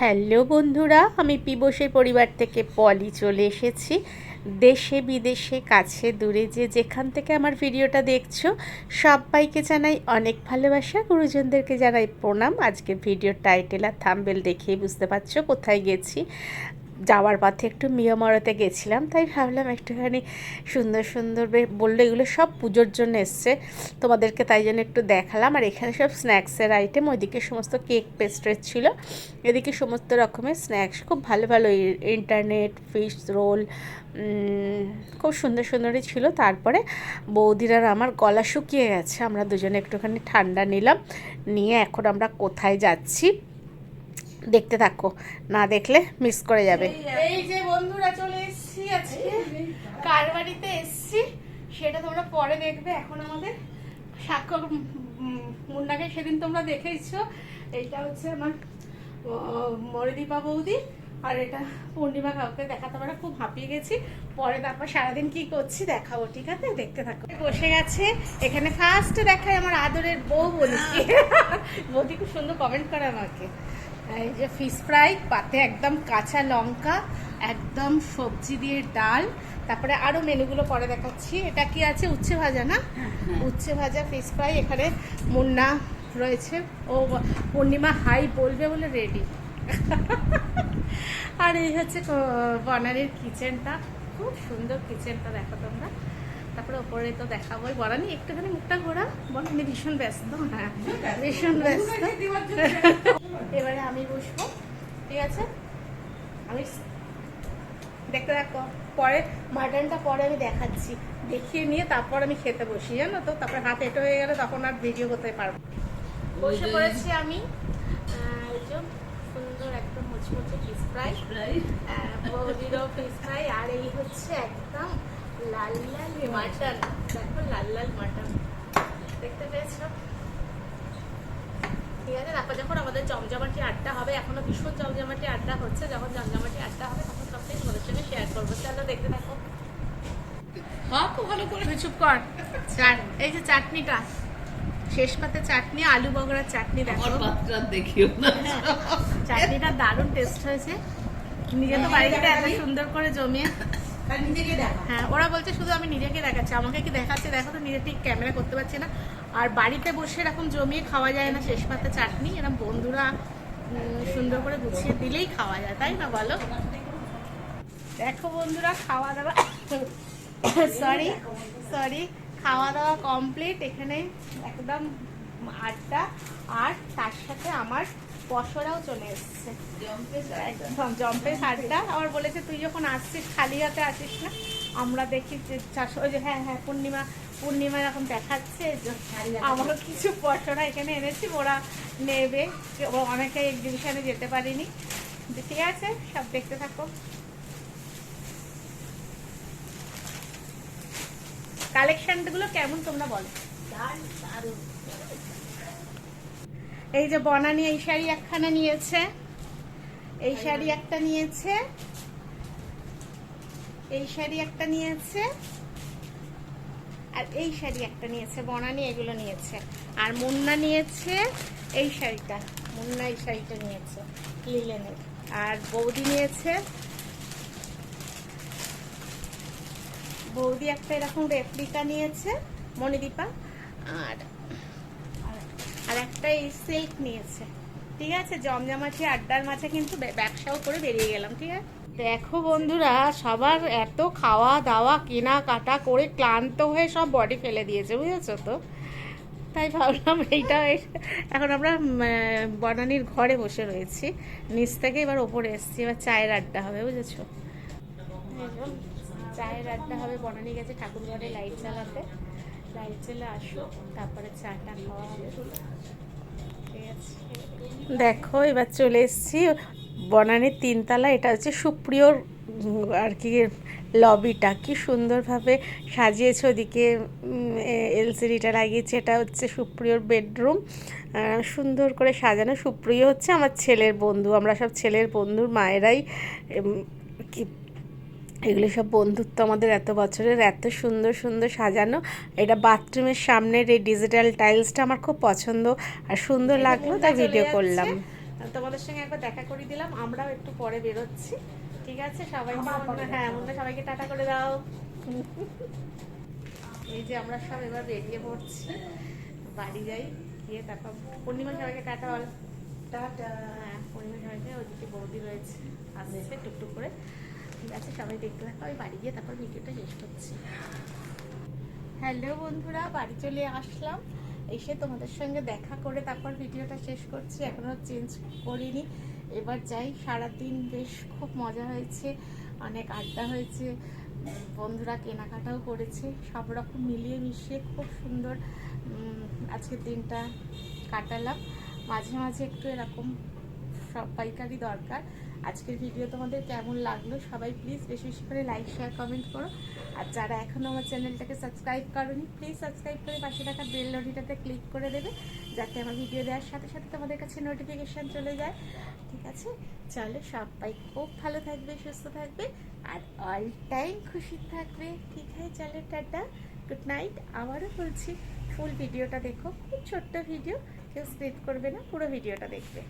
Hello বন্ধুরা, আমি পিবসের পরিবার থেকে পলি চলে এসেছি। দেশে বিদেশে, কাছে দূরে যে যেখান থেকে আমার ভিডিওটা দেখছ, সবাইকে জানাই অনেক ভালোবাসা। গুরুজনদেরকে জানাই প্রণাম। আজকের ভিডিও টাইটেল আর থাম্বেল দেখেই বুঝতে পারছ কোথায় গেছি। যাওয়ার পথে একটু মিয়ামরাতে গেছিলাম, তাই ভাবলাম একটুখানি সুন্দর সুন্দর বলল এগুলো সব পুজোর জন্য এসছে, তোমাদেরকে তাই জন্য একটু দেখালাম। আর এখানে সব স্ন্যাক্সের আইটেম ওইদিকে সমস্ত কেক পেস্ট্রের ছিল, এদিকে সমস্ত রকমের স্ন্যাক্স খুব ভালো ভালো ইন্টারনেট ফিশ রোল খুব সুন্দর সুন্দরই ছিল। তারপরে বৌদির আর আমার গলা শুকিয়ে গেছে, আমরা দুজনে একটুখানি ঠান্ডা নিলাম, নিয়ে এখন আমরা কোথায় যাচ্ছি? দেখতে থাকো। না দেখলে মিস করে যাবে। এই যে বন্ধুরা চলে এসেছি আজকে। কার বাড়িতে এসেছি সেটা তোমরা পরে দেখবে। এখন আমাদের স্বাক্ষর উম, মুন্নাকে সেদিন তোমরা দেখেইছো। এইটা হচ্ছে আমার মরিদীপা বৌদি। আর এটা পূর্ণিমা কাউকে দেখাতে পারে খুব হাঁপিয়ে গেছি। পরে তারপর সারাদিন কি করছি দেখাবো ঠিক আছে? দেখতে থাকো। বসে গেছে। এখানে ফার্স্ট দেখায় আমার আদরের বউ বলিকে বৌদি খুব সুন্দর কমেন্ট করে আমাকে। এই যে ফিশ ফ্রাই পাতে একদম কাঁচা লঙ্কা একদম সবজি দিয়ে ডাল। তারপরে আরও মেনুগুলো পরে দেখাচ্ছি। এটা কি আছে? উচ্ছে ভাজা না? উচ্ছে ভাজা ফিশ ফ্রাই এখানে মুন্না রয়েছে। ও পূর্ণিমা হাই বলবে বলে রেডি আর এই হচ্ছে ক- কিচেনটা খুব সুন্দর কিচেনটা দেখো তোমরা। তারপরে ওপরে তো দেখাবোই বনানি একটুখানি মুখটা ঘোরা। বনানি ভীষণ ব্যস্ত হ্যাঁ ভীষণ ব্যস্ত। এবারে আমি বসবো ঠিক আছে? আমি দেখতে দেখো পরে মাটনটা পরে আমি দেখাচ্ছি। দেখিয়ে নিয়ে তারপর আমি খেতে বসি জানো তো? তারপরে হাত এটো হয়ে গেলে তখন আর ভিডিও করতে পারব বসে পড়েছি আমি। সুন্দর একদম মুচমুচে ফিস ফ্রাই বৌদিরও ফিস ফ্রাই আর এই হচ্ছে একদম লাল লাল মাটন? দেখো লাল লাল মাটন। দেখতে পেয়েছ? ঠিক আছে তারপর যখন আমাদের জমজমাটি আড্ডা হবে এখনও ভীষণ জমজমাটি আড্ডা হচ্ছে যখন জমজমাটি আড্ডা হবে তখন সবটাই তোমাদের সঙ্গে শেয়ার করব। চলো দেখতে থাকো। হ্যাঁ খুব ভালো করে চুপ কর। চাট এই যে চাটনিটা। শেষ পাতে চাটনি আলু বগড়ার চাটনি দেখো। দেখিও চাটনিটা দারুণ টেস্ট হয়েছে। নিজে তো বাড়িতে এত সুন্দর করে জমিয়ে হ্যাঁ ওরা বলছে শুধু আমি নিজেকে দেখাচ্ছি। আমাকে কি দেখাচ্ছে দেখো তো, নিজে ঠিক ক্যামেরা করতে পারছি না। আর বাড়িতে বসে এরকম জমিয়ে খাওয়া যায় না, শেষ পাতে চাটনি। এরকম বন্ধুরা সুন্দর করে গুছিয়ে দিলেই খাওয়া যায়, তাই না বলো? দেখো বন্ধুরা, খাওয়া দাওয়া সরি সরি খাওয়া দাওয়া কমপ্লিট এখানে একদম আটটা আর তার সাথে আমার পশরাও চলে এসছে। একদম জম্পের শাড়িটা আবার বলেছে তুই যখন আসছিস খালি হাতে আসিস না? আমরা দেখি যে চাষ- ওই যে হ্যাঁ হ্যাঁ পূর্ণিমা পূর্ণিমা এরকম দেখাচ্ছে। আমারও কিছু পশরা এখানে এনেছি ওরা নেবে। ও অনেকে এক্সিবিশনে যেতে পারিনি। ঠিক আছে সব দেখতে থাকো। কালেকশনগুলো কেমন তোমরা বলো? এই যে বনানি এই শাড়ি একখানা নিয়েছে। এই শাড়ি একটা নিয়েছে। এই শাড়ি একটা নিয়েছে। আর এই শাড়ি একটা নিয়েছে বনানি এগুলো নিয়েছে। আর মুন্না নিয়েছে এই শাড়িটা। মুন্না এই শাড়িটা নিয়েছে, লিলেনের। আর বৌদি নিয়েছে। বৌদি একটা এরকম রেপ্লিকা নিয়েছে, মণিদীপা। আর আর একটা এই সিল্ক নিয়েছে। ঠিক আছে? জমজমাটি আড্ডার মাঝে কিন্তু ব্যবসাও করে বেরিয়ে গেলাম, ঠিক আছে? দেখো বন্ধুরা, সবার এত খাওয়া দাওয়া কেনাকাটা করে ক্লান্ত হয়ে সব বডি ফেলে দিয়েছে, বুঝেছ তো? তাই ভাবলাম এইটা এখন আমরা বনানির ঘরে বসে রয়েছি। নিচ থেকে এবার ওপরে এসেছি। এবার চায়ের আড্ডা হবে, বুঝেছ? চায়ের আড্ডা হবে। বনানি গেছে ঠাকুরঘরে লাইট জ্বালাতে। আসো। তারপরে চাটা দেখো, এবার চলে এসেছি বনানির তিনতলা। এটা হচ্ছে সুপ্রিয়র আর কি, লবিটা। কি সুন্দরভাবে সাজিয়েছে ওদিকে এলসিডিটা লাগিয়েছে। এটা হচ্ছে সুপ্রিয়র বেডরুম। সুন্দর করে সাজানো। সুপ্রিয় হচ্ছে আমার ছেলের বন্ধু। আমরা সব ছেলের বন্ধুর মায়েরাই এগুলো সব বন্ধুত্ব আমাদের এত বছরের এত সুন্দর সুন্দর সাজানো। এটা বাথরুমের সামনের এই ডিজিটাল টাইলসটা আমার খুব পছন্দ। আর সুন্দর লাগল তাই ভিডিও করলাম। তোমাদের সঙ্গে একবার দেখা করে দিলাম আমরাও একটু পরে বেরোচ্ছি। ঠিক আছে? সবাই হ্যাঁ মুন্না সবাইকে টাটা করে দাও। এই যে আমরা সব এবার বেরিয়ে পড়ছি। বাড়ি যাই গিয়ে তারপর পূর্ণিমা সবাইকে টাটা বল। টাটা। হ্যাঁ পূর্ণিমা সবাইকে ওদিকে বৌদি রয়েছে আসছে টুকটুক করে। ঠিক আছে, সবাই দেখতে থাকো, আমি বাড়ি গিয়ে তারপর ভিডিওটা শেষ করছি। হ্যালো বন্ধুরা, বাড়ি চলে আসলাম। এসে তোমাদের সঙ্গে দেখা করে তারপর ভিডিওটা শেষ করছি এখনও চেঞ্জ করিনি। এবার যাই, সারাদিন বেশ খুব মজা হয়েছে, অনেক আড্ডা হয়েছে, বন্ধুরা কেনাকাটাও করেছে, সব রকম মিলিয়ে মিশিয়ে খুব সুন্দর আজকের দিনটা কাটালাম। মাঝে মাঝে একটু এরকম সব পাইকারি দরকার আজকের ভিডিও তোমাদের কেমন লাগল? সবাই প্লিজ বেশি বেশি করে লাইক শেয়ার কমেন্ট করো। আর যারা এখনও আমার চ্যানেলটাকে সাবস্ক্রাইব করোনি প্লিজ সাবস্ক্রাইব করে পাশে থাকা বেল নোটিটাতে ক্লিক করে দেবে, যাতে আমার ভিডিও দেওয়ার সাথে সাথে তোমাদের কাছে নোটিফিকেশান চলে যায়। ঠিক আছে? চলো সবাই খুব ভালো থাকবে, সুস্থ থাকবে, আর অল টাইম খুশি থাকবে। ঠিক আছে? চলো টাটা গুড নাইট আবারও বলছি ফুল ভিডিওটা দেখো, খুব ছোট্ট ভিডিও কেউ স্ক্রিপ্ট করবে না, পুরো ভিডিওটা দেখবে।